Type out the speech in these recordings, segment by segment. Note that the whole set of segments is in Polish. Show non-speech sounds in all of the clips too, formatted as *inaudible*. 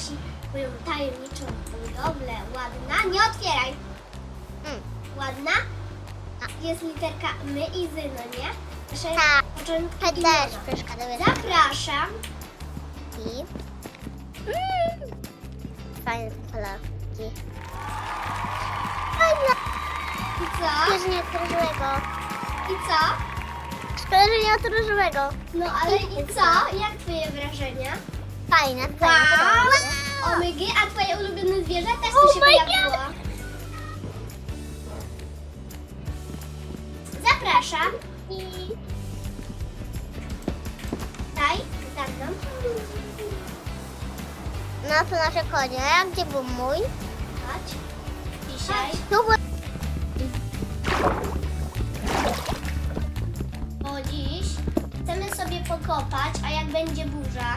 ci moją tajemniczą budowlę. Ładna? Nie otwieraj. Mm. Ładna? Jest literka my i zy, no nie? Tak. też imiona. przeszkadzały. Zapraszam. I... Mm. Fajne te kolorki. Fajne. I co? Skojarzenie od różowego. I co? Skojarzenie od różowego. No ale i co? Jak twoje wrażenia? Fajne, fajne. Wow! się. Omygy, a twoje ulubione zwierzę też Oh tu się my pojawiło. Zapraszam. I... Daj, dam nam. No to nasze konie. A gdzie był mój? Chodź. Dzisiaj. Tu był... Bo dziś chcemy sobie pokopać, a jak będzie burza,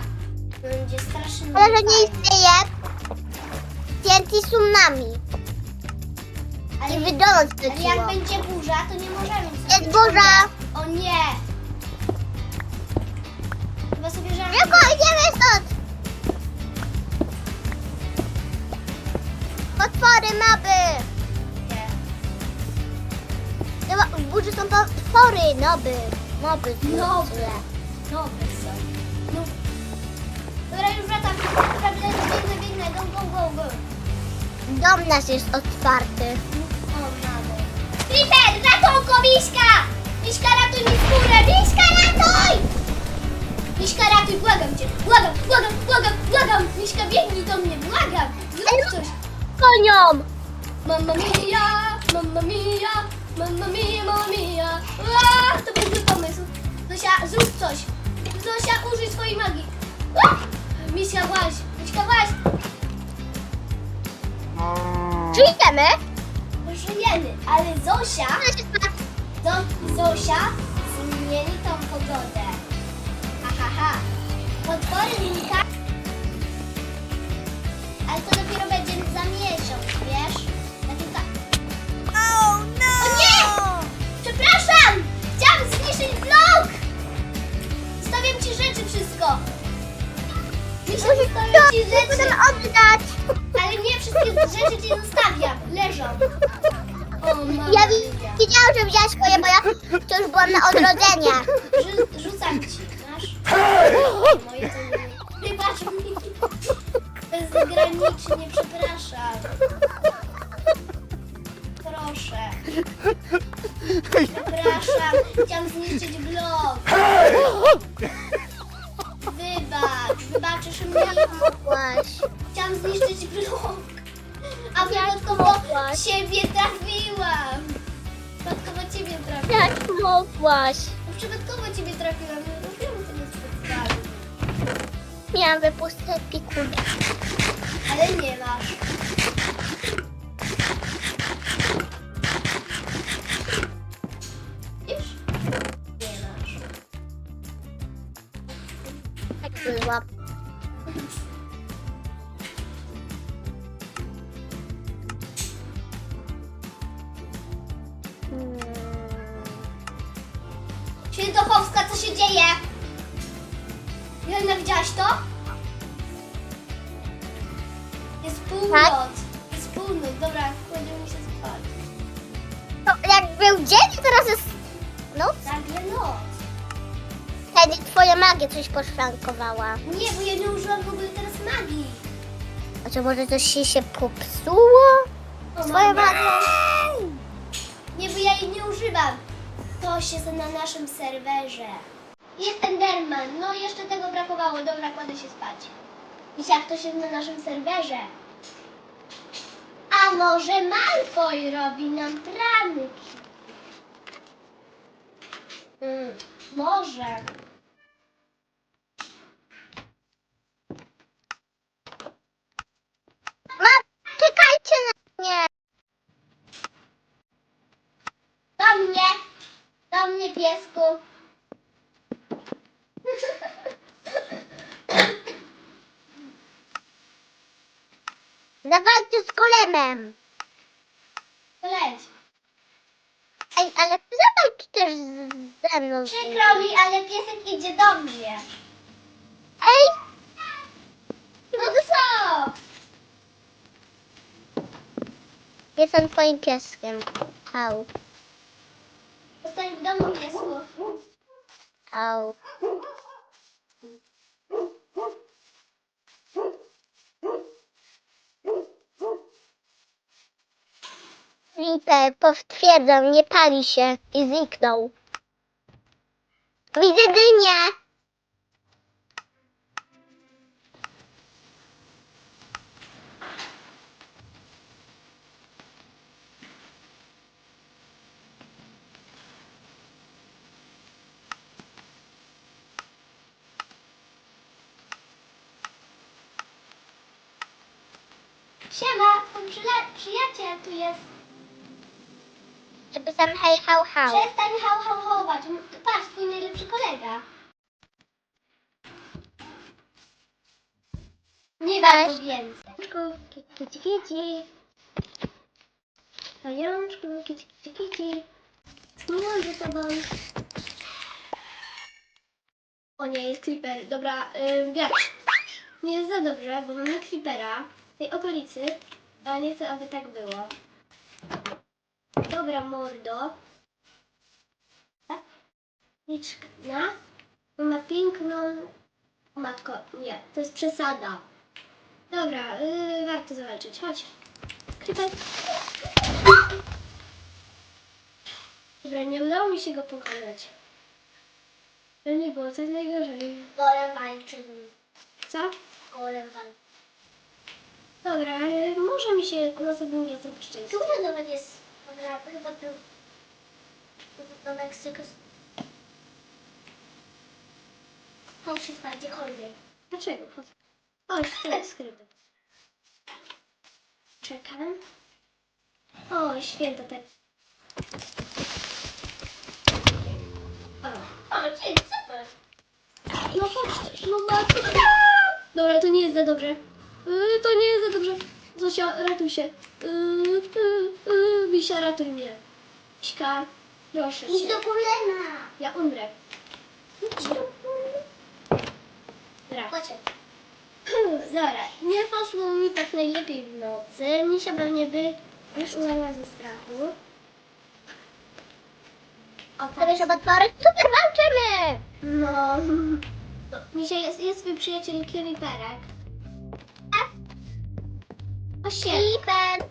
będzie strasznie Ale że nie fajnie. istnieje. TNT tsunami. Ale, I wydolność ale jak będzie burza, to nie możemy sobie Jest burza. O nie! Chyba sobie żartuję. Szybko, idziemy stąd. Potwory, mapy. Chyba w burzy są potwory, noby. Moby. Noby. Nowe Dom nasz jest otwarty. Peter, ratunku, Miśka! Miśka, ratuj mi skórę! Miśka, ratuj! Miśka, ratuj, błagam cię. Błagam, błagam, błagam, błagam. Miśka, biegnij do mnie, błagam. Zrób coś. Koniom. Mamma mia, mamma mia, mamma mia, mamma mia. Aaa, to był zły pomysł. Zosia, zrób coś. Zosia, użyj swojej magii. Zosia, Zo- Zosia zmieni tą pogodę. Ha, ha, ha. Potwory Linka. Ale to dopiero będzie za miesiąc, wiesz? Na kilka... Oh no! O nie! Przepraszam! Chciałam zniszczyć blok! Zostawiam ci rzeczy wszystko. Misia, zostawiam ci rzeczy. Możemy oddać. Ale nie wszystkie rzeczy ci zostawiam. Leżą. Ja wi- widziałam, że wziąłeś swoje, bo ja to już byłam na odrodzeniach. Rzu- rzucam ci, masz? Moje to nie. Wybacz mi. Bezgranicznie, przepraszam. Proszę. Przepraszam. Chciałam zniszczyć blok. Wybacz. Wybaczysz mi. Chciałam zniszczyć blok. A wypadkowo ciebie trafiłam. Przypadkowo ciebie trafiłam. Jak mogłaś? No przypadkowo ciebie trafiłam. Nie robiłam tego specjalnie. Miałam wypustę pikun. Ale nie masz. Wiesz? Nie masz. Tak była. Świętochowska, co się dzieje? Jelena, widziałaś to? Jest północ. Jest północ. Dobra, kładziemy się spać. To jak był dzień, teraz jest noc. Nagle noc. Wtedy twoja magia coś poszlankowała. Nie, bo ja nie użyłam w ogóle teraz magii. A czy może coś się, się popsuło? O, Twoja magia. Nie, bo ja jej nie używam. To jest na naszym serwerze. Jest Enderman. No, jeszcze tego brakowało. Dobra, kładę się spać. Wiesz, jak to się na naszym serwerze? A może Malfoy robi nam pranki? Hmm, może. Zawalcie z kolemem! Leć. Ej, ale zawalcz też ze mną. Przykro mi, ale piesek idzie do mnie. Ej! No co? Jest on twoim pieskiem. Au. Zostań w domu piesku. Au. Reaper, potwierdzam, nie pali się i zniknął. Widzę dynię! Siema, przyla- przyjaciel tu jest. Żeby sam hej, hał, hał. Przestań hał, hał, hołać. Patrz, twój najlepszy kolega. Nie warto więcej. Kici, kici. Pajączku, kici, kici, kici. Tchniłam za tobą. O nie, jest creeper. Dobra, yy, wiatr. Nie jest za dobrze, bo mamy creepera w tej okolicy, ale nie chcę, aby tak było. Dobra, mordo. Tak? Liczka. Na. Ma piękną... Matko, nie, to jest przesada. Dobra, yy, warto zawalczyć. Chodź. Creeper. Dobra, nie udało mi się go pokonać. To nie było coś najgorzej. Wolę walczyć. Co? Wolę walczyć. Dobra, ale może mi się następnym razem szczęście. Który domek jest? Dobra, chyba tu. Do Meksyku. Chodź się bardziej chodzej. Dlaczego? Chodź, to jest skryty. Czekam. O, święta tak. O, O, dzień, super. no chodź, no matko. Dobra, to nie jest za dobrze. Yy, to nie jest za dobrze. Zosia, ratuj się. Yy, yy, yy, Misia, ratuj mnie. Miśka, proszę Idź cię. do kulena. Ja umrę. Idź do Dobra. Chodź. *clears throat* Dobra, nie poszło mi tak najlepiej w nocy. Misia pewnie by już umarła ze strachu. O, tak. Żeby otworzyć, super walczymy. No. *laughs* Misia jest, jest swój przyjaciel Creeperek. Creeper.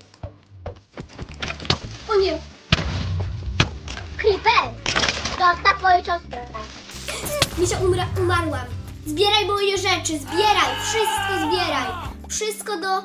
O nie. Creeper. Zostaw moją siostrę. Misia umra, umarłam. Zbieraj moje rzeczy, zbieraj. Wszystko zbieraj. Wszystko do